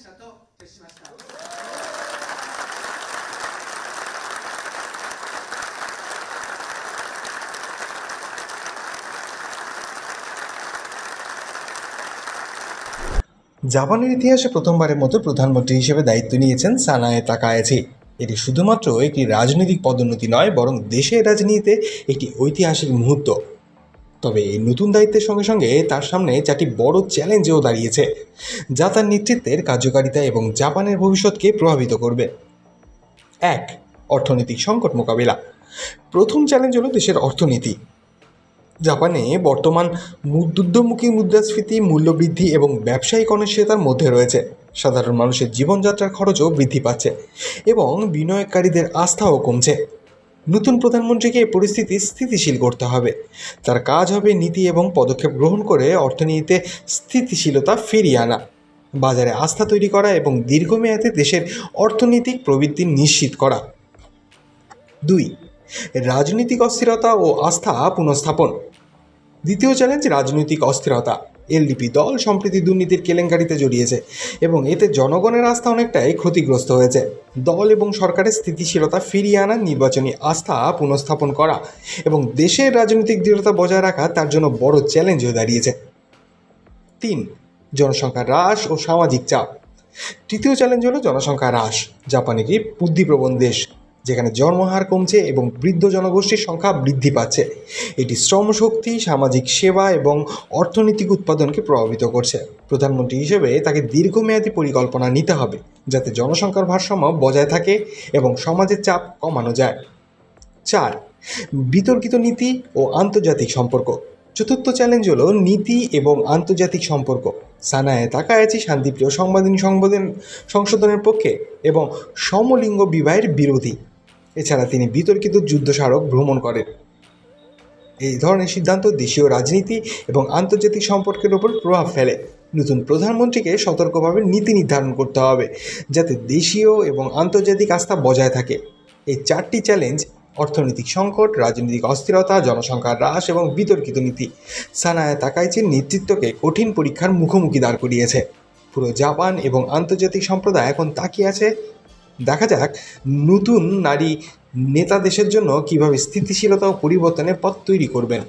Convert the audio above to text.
者と決しました。 জাপানের ইতিহাসে প্রথমবারের মতো প্রধানমন্ত্রী হিসেবে দায়িত্ব নিয়েছেন সানায়ে তাকায়াচি এটি শুধুমাত্র একটি রাজনৈতিক পদোন্নতি নয় বরং দেশের রাজনীতিতে একটি ঐতিহাসিক মুহূর্ত তবে এই নতুন দায়িত্বের সঙ্গে সঙ্গে তার সামনে চারটি বড় চ্যালেঞ্জও দাঁড়িয়েছে, যা তার নেতৃত্বের কার্যকারিতা এবং জাপানের ভবিষ্যৎকে প্রভাবিত করবে। এক, অর্থনৈতিক সংকট মোকাবিলা। প্রথম চ্যালেঞ্জ হলো দেশের অর্থনীতি। জাপানে বর্তমান মুদ্রুদ্ধমুখী মুদ্রাস্ফীতি, মূল্যবৃদ্ধি এবং ব্যবসায়িক অনিশ্চয়তার মধ্যে রয়েছে। সাধারণ মানুষের জীবনযাত্রার খরচও বৃদ্ধি পাচ্ছে এবং বিনিয়োগকারীদের আস্থাও কমছে। নতুন প্রধানমন্ত্রীকে এই পরিস্থিতি স্থিতিশীল করতে হবে। তার কাজ হবে নীতি এবং পদক্ষেপ গ্রহণ করে অর্থনীতিতে স্থিতিশীলতা ফিরিয়ে আনা, বাজারে আস্থা তৈরি করা এবং দীর্ঘমেয়াদে দেশের অর্থনৈতিক প্রবৃদ্ধি নিশ্চিত করা। দুই, রাজনৈতিক অস্থিরতা ও আস্থা পুনঃস্থাপন। দ্বিতীয় চ্যালেঞ্জ রাজনৈতিক অস্থিরতা। এলডিপি দল সম্প্রতি দুর্নীতির কেলেঙ্কারিতে জড়িয়েছে এবং এতে জনগণের আস্থা অনেকটাই ক্ষতিগ্রস্ত হয়েছে। দল এবং সরকারের স্থিতিশীলতা ফিরিয়ে আনা নির্বাচনী আস্থা পুনঃস্থাপন করা এবং দেশের রাজনৈতিক দৃঢ়তা বজায় রাখা তার জন্য বড় চ্যালেঞ্জ হয়ে দাঁড়িয়েছে। তিন জনসংখ্যা হ্রাস ও সামাজিক চাপ। তৃতীয় চ্যালেঞ্জ হলো জনসংখ্যা হ্রাস। জাপান একটি বুদ্ধিপ্রবণ দেশ। যেখানে জন্মহার কমছে এবং বৃদ্ধ জনগোষ্ঠীর সংখ্যা বৃদ্ধি পাচ্ছে। এটি শ্রমশক্তি সামাজিক সেবা এবং অর্থনৈতিক উৎপাদনকে প্রভাবিত করছে। প্রধানমন্ত্রী হিসেবে তাকে দীর্ঘমেয়াদী পরিকল্পনা নিতে হবে, যাতে জনসংখ্যার ভারসাম্য বজায় থাকে এবং সমাজের চাপ কমানো যায়। চার, বিতর্কিত নীতি ও আন্তর্জাতিক সম্পর্ক। চতুর্থ চ্যালেঞ্জ হলো নীতি এবং আন্তর্জাতিক সম্পর্ক। সানায় তাকায়াচি শান্তিপ্রিয় সংবাদিনী সংবোধন সংশোধনের পক্ষে এবং সমলিঙ্গ বিবাহের বিরোধী। এছাড়া তিনি বিতর্কিত যুদ্ধ স্মারক ভ্রমণ করেন। এই ধরনের সিদ্ধান্ত দেশীয় রাজনীতি এবং আন্তর্জাতিক সম্পর্কের ওপর প্রভাব ফেলে। নতুন প্রধানমন্ত্রীকে সতর্কভাবে নীতি নির্ধারণ করতে হবে, যাতে দেশীয় এবং আন্তর্জাতিক আস্থা বজায় থাকে। এই চারটি চ্যালেঞ্জ, অর্থনৈতিক সংকট, রাজনৈতিক অস্থিরতা, জনসংখ্যার হ্রাস এবং বিতর্কিত নীতি, সানায় তাকাইচির নেতৃত্বকে কঠিন পরীক্ষার মুখোমুখি দাঁড় করিয়েছে। পুরো জাপান এবং আন্তর্জাতিক সম্প্রদায় এখন তাকিয়ে আছে দেখা যাক নতুন নারী নেতা দেশের জন্য কীভাবে স্থিতিশীলতা ও পরিবর্তনের পথ তৈরি করবেন।